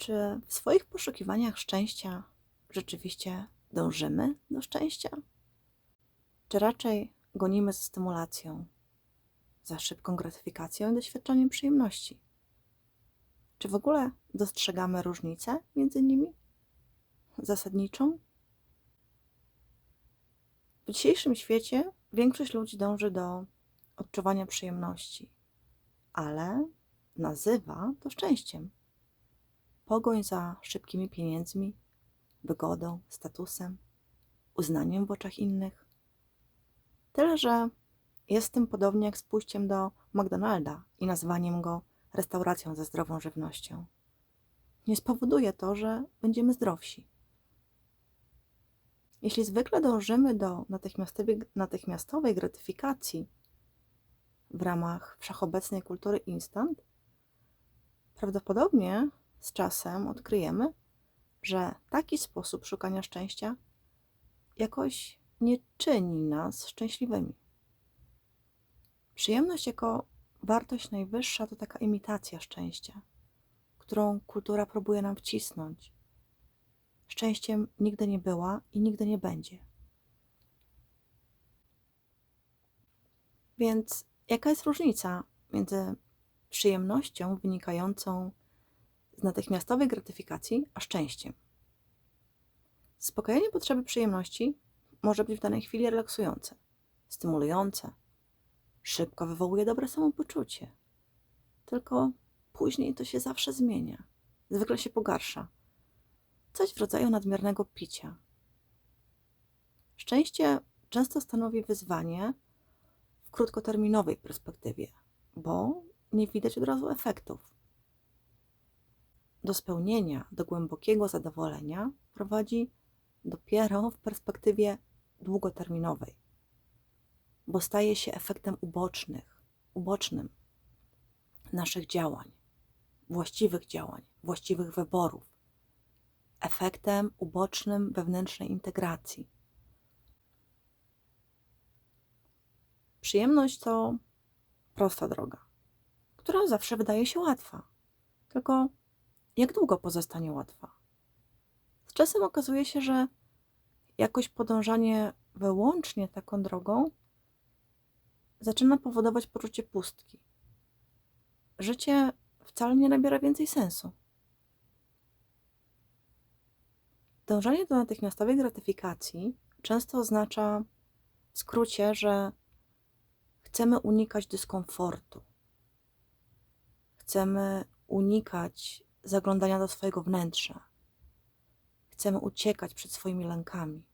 Czy w swoich poszukiwaniach szczęścia rzeczywiście dążymy do szczęścia? Czy raczej gonimy za stymulacją, za szybką gratyfikacją i doświadczaniem przyjemności? Czy w ogóle dostrzegamy różnicę między nimi? Zasadniczą? W dzisiejszym świecie większość ludzi dąży do odczuwania przyjemności, ale nazywa to szczęściem. Pogoń za szybkimi pieniędzmi, wygodą, statusem, uznaniem w oczach innych. Tyle, że jest tym podobnie jak z pójściem do McDonalda i nazwaniem go restauracją ze zdrową żywnością. Nie spowoduje to, że będziemy zdrowsi. Jeśli zwykle dążymy do natychmiastowej gratyfikacji w ramach wszechobecnej kultury instant, prawdopodobnie z czasem odkryjemy, że taki sposób szukania szczęścia jakoś nie czyni nas szczęśliwymi. Przyjemność jako wartość najwyższa to taka imitacja szczęścia, którą kultura próbuje nam wcisnąć. Szczęściem nigdy nie była i nigdy nie będzie. Więc jaka jest różnica między przyjemnością wynikającą z natychmiastowej gratyfikacji a szczęściem? Spokojenie potrzeby przyjemności może być w danej chwili relaksujące, stymulujące, szybko wywołuje dobre samopoczucie. Tylko później to się zawsze zmienia, zwykle się pogarsza. Coś w rodzaju nadmiernego picia. Szczęście często stanowi wyzwanie w krótkoterminowej perspektywie, bo nie widać od razu efektów. Do spełnienia, do głębokiego zadowolenia prowadzi dopiero w perspektywie długoterminowej, bo staje się efektem ubocznych, ubocznym naszych działań, właściwych działań, właściwych wyborów, efektem ubocznym wewnętrznej integracji. Przyjemność to prosta droga, która zawsze wydaje się łatwa. Tylko jak długo pozostanie łatwa? Z czasem okazuje się, że jakoś podążanie wyłącznie taką drogą zaczyna powodować poczucie pustki. Życie wcale nie nabiera więcej sensu. Dążenie do natychmiastowej gratyfikacji często oznacza w skrócie, że chcemy unikać dyskomfortu. Chcemy unikać zaglądania do swojego wnętrza. Chcemy uciekać przed swoimi lękami.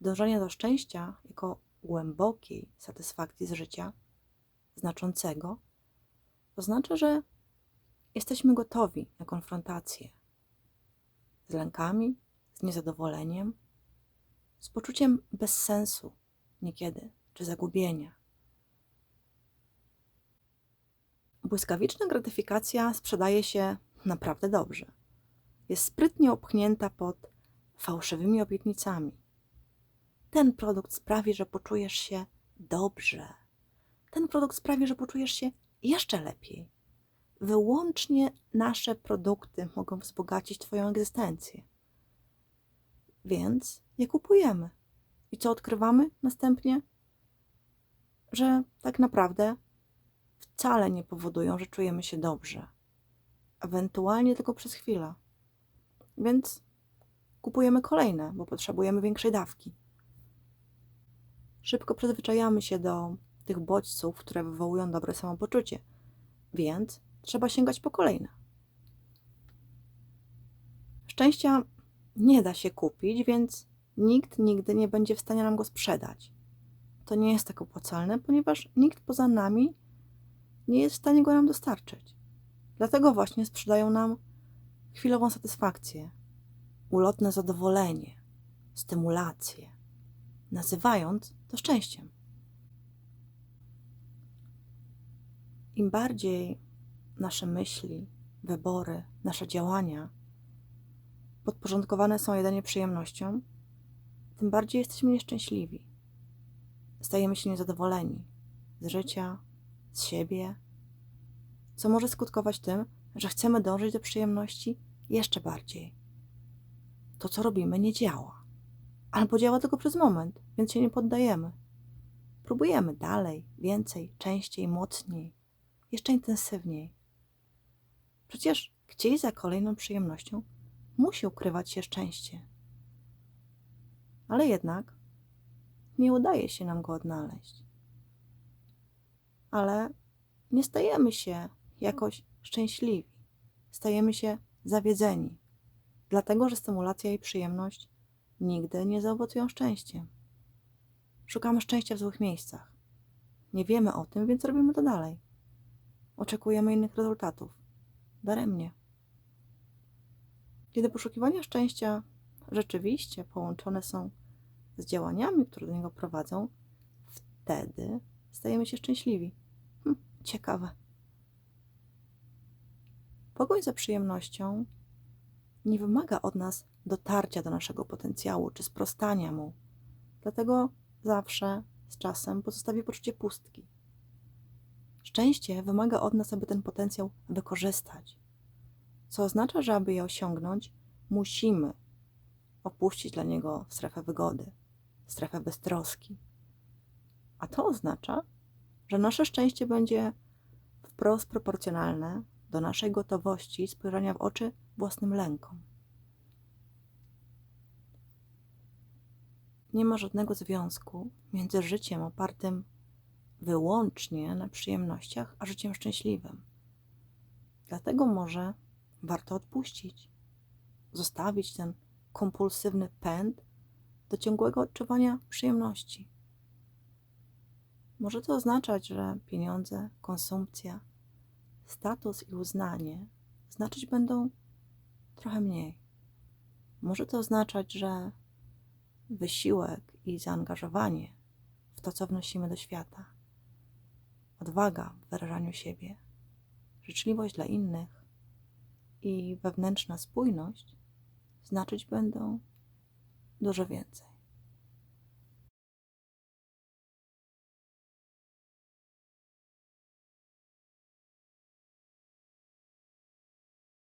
Dążenie do szczęścia jako głębokiej satysfakcji z życia, znaczącego, oznacza, że jesteśmy gotowi na konfrontację z lękami, z niezadowoleniem, z poczuciem bezsensu niekiedy czy zagubienia. Błyskawiczna gratyfikacja sprzedaje się naprawdę dobrze. Jest sprytnie opchnięta pod fałszywymi obietnicami. Ten produkt sprawi, że poczujesz się dobrze. Ten produkt sprawi, że poczujesz się jeszcze lepiej. Wyłącznie nasze produkty mogą wzbogacić Twoją egzystencję. Więc je kupujemy. I co odkrywamy następnie? Że tak naprawdę wcale nie powodują, że czujemy się dobrze. Ewentualnie tylko przez chwilę. Więc kupujemy kolejne, bo potrzebujemy większej dawki. Szybko przyzwyczajamy się do tych bodźców, które wywołują dobre samopoczucie, więc trzeba sięgać po kolejne. Szczęścia nie da się kupić, więc nikt nigdy nie będzie w stanie nam go sprzedać. To nie jest tak opłacalne, ponieważ nikt poza nami nie jest w stanie go nam dostarczyć. Dlatego właśnie sprzedają nam chwilową satysfakcję, ulotne zadowolenie, stymulację, nazywając to szczęściem. Im bardziej nasze myśli, wybory, nasze działania podporządkowane są jedynie przyjemnościom, tym bardziej jesteśmy nieszczęśliwi. Stajemy się niezadowoleni z życia, z siebie, co może skutkować tym, że chcemy dążyć do przyjemności jeszcze bardziej. To, co robimy, nie działa. Albo działa tylko przez moment, więc się nie poddajemy. Próbujemy dalej, więcej, częściej, mocniej, jeszcze intensywniej. Przecież gdzieś za kolejną przyjemnością musi ukrywać się szczęście. Ale jednak nie udaje się nam go odnaleźć. Ale nie stajemy się jakoś szczęśliwi. Stajemy się zawiedzeni, dlatego że stymulacja i przyjemność nigdy nie zaowocują szczęściem. Szukamy szczęścia w złych miejscach. Nie wiemy o tym, więc robimy to dalej. Oczekujemy innych rezultatów. Daremnie. Kiedy poszukiwania szczęścia rzeczywiście połączone są z działaniami, które do niego prowadzą, wtedy stajemy się szczęśliwi. Hm, ciekawe. Pogoń za przyjemnością nie wymaga od nas dotarcia do naszego potencjału czy sprostania mu. Dlatego zawsze z czasem pozostawi poczucie pustki. Szczęście wymaga od nas, aby ten potencjał wykorzystać, co oznacza, że aby je osiągnąć, musimy opuścić dla niego strefę wygody, strefę beztroski. A to oznacza, że nasze szczęście będzie wprost proporcjonalne do naszej gotowości spojrzenia w oczy własnym lękom. Nie ma żadnego związku między życiem opartym wyłącznie na przyjemnościach, a życiem szczęśliwym. Dlatego może warto odpuścić, zostawić ten kompulsywny pęd do ciągłego odczuwania przyjemności. Może to oznaczać, że pieniądze, konsumpcja, status i uznanie znaczyć będą trochę mniej. Może to oznaczać, że wysiłek i zaangażowanie w to, co wnosimy do świata, odwaga w wyrażaniu siebie, życzliwość dla innych i wewnętrzna spójność znaczyć będą dużo więcej.